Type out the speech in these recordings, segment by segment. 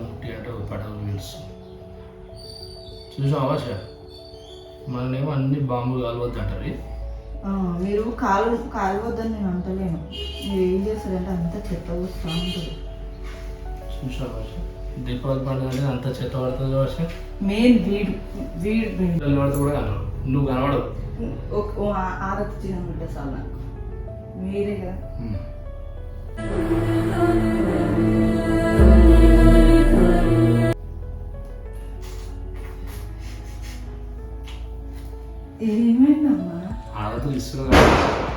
ముట్టి అంటే ఒక పడవ వీల్స్ చూసావా సార్ మననేమో అన్ని బాంబులు కాలవద్దు అంటారు ఆ, మీరు కాలు కాలువద్దని నేను అంటలేను. మీరు ఏం చేస్తారంటే అంత చెత్త వస్తూ ఉంటుంది. చూసావా సార్ దీపావళి పండుగ అనేది అంత చెత్త పడుతుంది వర్షం మెయిన్ వీడు వీడు పిల్లలు పడితే కూడా నువ్వు ఆ- ఆరతి చిన్న బిడ్డ నాకు. మీరే కదా. ఆడతలు ఇస్తున్నారు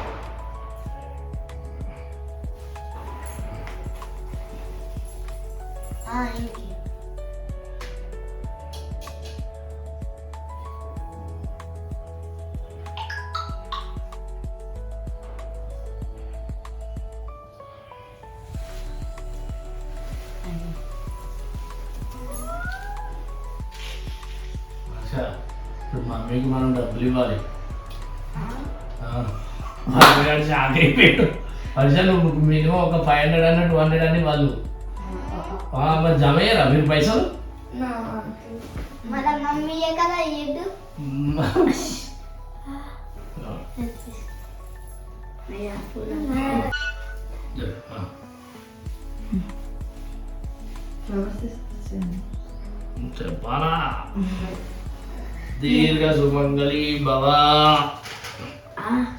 వర్ష, ఇప్పుడు మమ్మీకి మనం డబ్బులు ఇవ్వాలి ఆ, మమ్మీ గారు షాక్ అయిపోయాడు వర్ష నువ్వు మినిమం ఒక ఫైవ్ హండ్రెడ్ అన్న టూ హండ్రెడ్ అని వాళ్ళు ఆ, మరి జమ అయ్యారా? మీరు పైసలు? చెప్పాలా దీర్ఘ సుమంగళి భవ.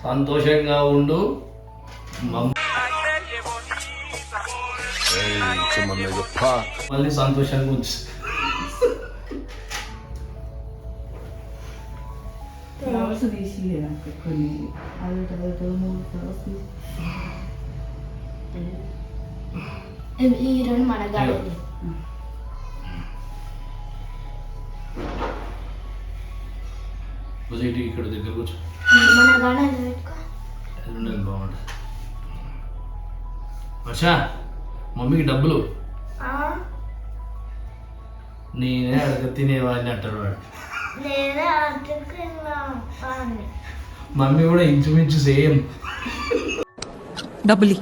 సంతోషంగా ఉండు. మళ్ళీ సంతోషంగా ఉంచు ఈ రెండు ఇక్కడ దగ్గర కూర్చో. ఎల్లుండేది బాగుంటుంది. వర్ష మమ్మీకి డబ్బులు. ఆ, నేనే అడగ తినేవాడిని అంటారు వాడు. మమ్మీ కూడా ఇంచుమించు సేమ్. డబ్బులి.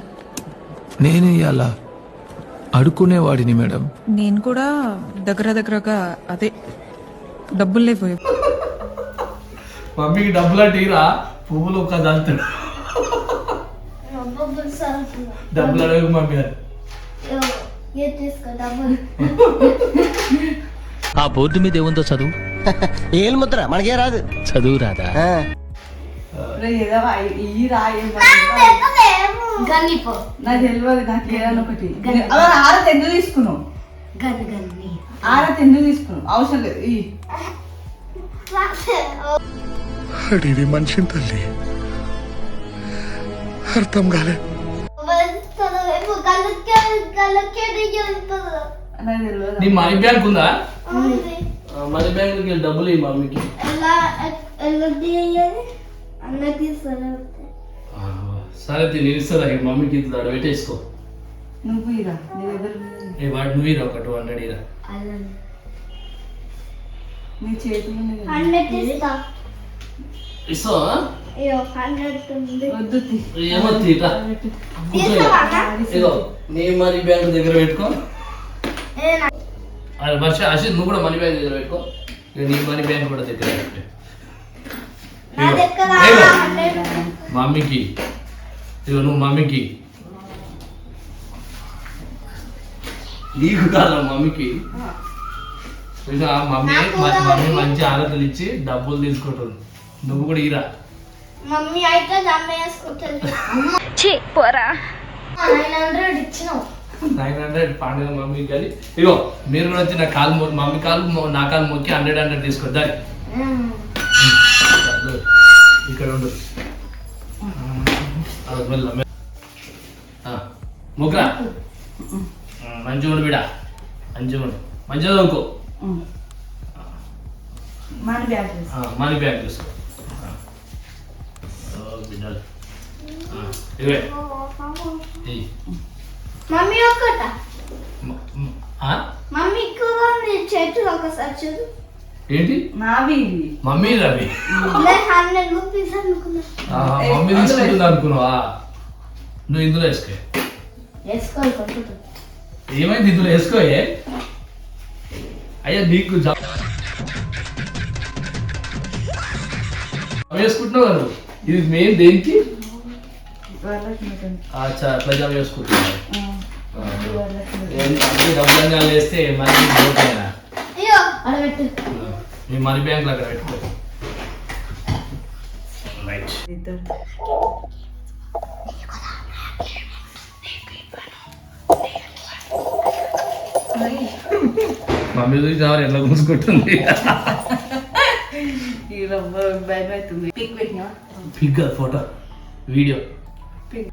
నేనే అలా అడుక్కునేవాడిని మేడం. నేను కూడా దగ్గర దగ్గరగా అదే. డబ్బులు లేవు. మమ్మీకి డబ్బులు అంటే పువ్వులు ఒక దాల్తాడు. డబ్బులు మమ్మీ ఏ డబ్బులు. ఆ బోర్డు మీద ఏముందో చదువు? ఏలు ముద్ర మనకే రాదు. చదువు రాదా? నాకు తెలియదు నాకు ఏదైనా ఒకటి. ఆరతి ఎందుకు తీసుకున్నావు ఆరతి ఎందుకు తీసుకున్నావు అవసరం లేదు ఈ అడిగి మనిషిని తల్లి. అర్థం కాలే. నీ మనీ బ్యాంక్ ఉందా? మనీ బ్యాంక్ డబ్బులు ఈ మమ్మీకి సరే ఆ, సరే తీ, నేను ఇస్తాను ఈ మమ్మీకి ఇంత దాడు పెట్టేసుకో. నువ్వు ఇరా వాడు నువ్వు ఇరా ఒక టూ హండ్రెడ్ ఇరా. నీ చేతులు ఇస్తా. ఏమో తీస్తావా ఇగో నీ మనీ బ్యాంక్ దగ్గర పెట్టుకో. ఏ నా- అది వర్ష అశ్విత్ నువ్వు కూడా మనీ బ్యాంక్ దగ్గర పెట్టుకో. ఇక నీ మనీ బ్యాంక్ కూడా దగ్గర పెట్టు. మమ్మీకి. ఇగో నువ్వు మమ్మీకి. నీకు కాదు మమ్మీకి. మమ్మీ మమ్మీ మంచి ఆలోచనలు ఇచ్చి డబ్బులు తీసుకుంటుంది. నువ్వు కూడా ఇరా. మమ్మీ అయితే దమ్మ వేసుకుంటుంది నైన్ హండ్రెడ్ ఇచ్చినావు. నైన్ హండ్రెడ్ పండుగ మమ్మీకి కానీ ఇగో మీరు కూడా వచ్చి నా కాలు మొ- మమ్మీ కాలు మొ- నా కాలు మొక్కి హండ్రెడ్ హండ్రెడ్ తీసుకొద్దాం ఇక్కడ ఉండు. ముగ్గురా మంచిగా ఉండు బిడ. మంచిగా ఉండు. మంచిగా చదువుకో. మన బ్యాగ్ మనీ బ్యాగ్. ఓ, బిడ్డలు ఇవే. మమ్మీ ఒక్కట? మమ్మీ కూడా ఉంది. చేతులు ఒకసారి చూడు. ఏంటి? నావి మమ్మీ రవి. హండ్రెడ్ రూపీస్ అనుకున్నా. మమ్మీ తీసుకుంటుంది అనుకున్నావా? నువ్వు ఇందులో వేసుకో. ఏమైంది ఇందులో వేసుకోయే అయ్యా నీకు జా- వేసుకుంటున్నావు కదా నువ్వు? ఇది మెయిన్ దేనికి. ఏంటి అన్ని డబ్బులంగా వేస్తే మనీ మీ మనీ బ్యాంక్ అక్కడ పెట్టుకో రైట్ మమ్మీ చూసి ఎవరు ఈ రవ్వ భయం అవుతుంది పిక్ పెట్టినా పిక్ ఫోటో వీడియో పిక్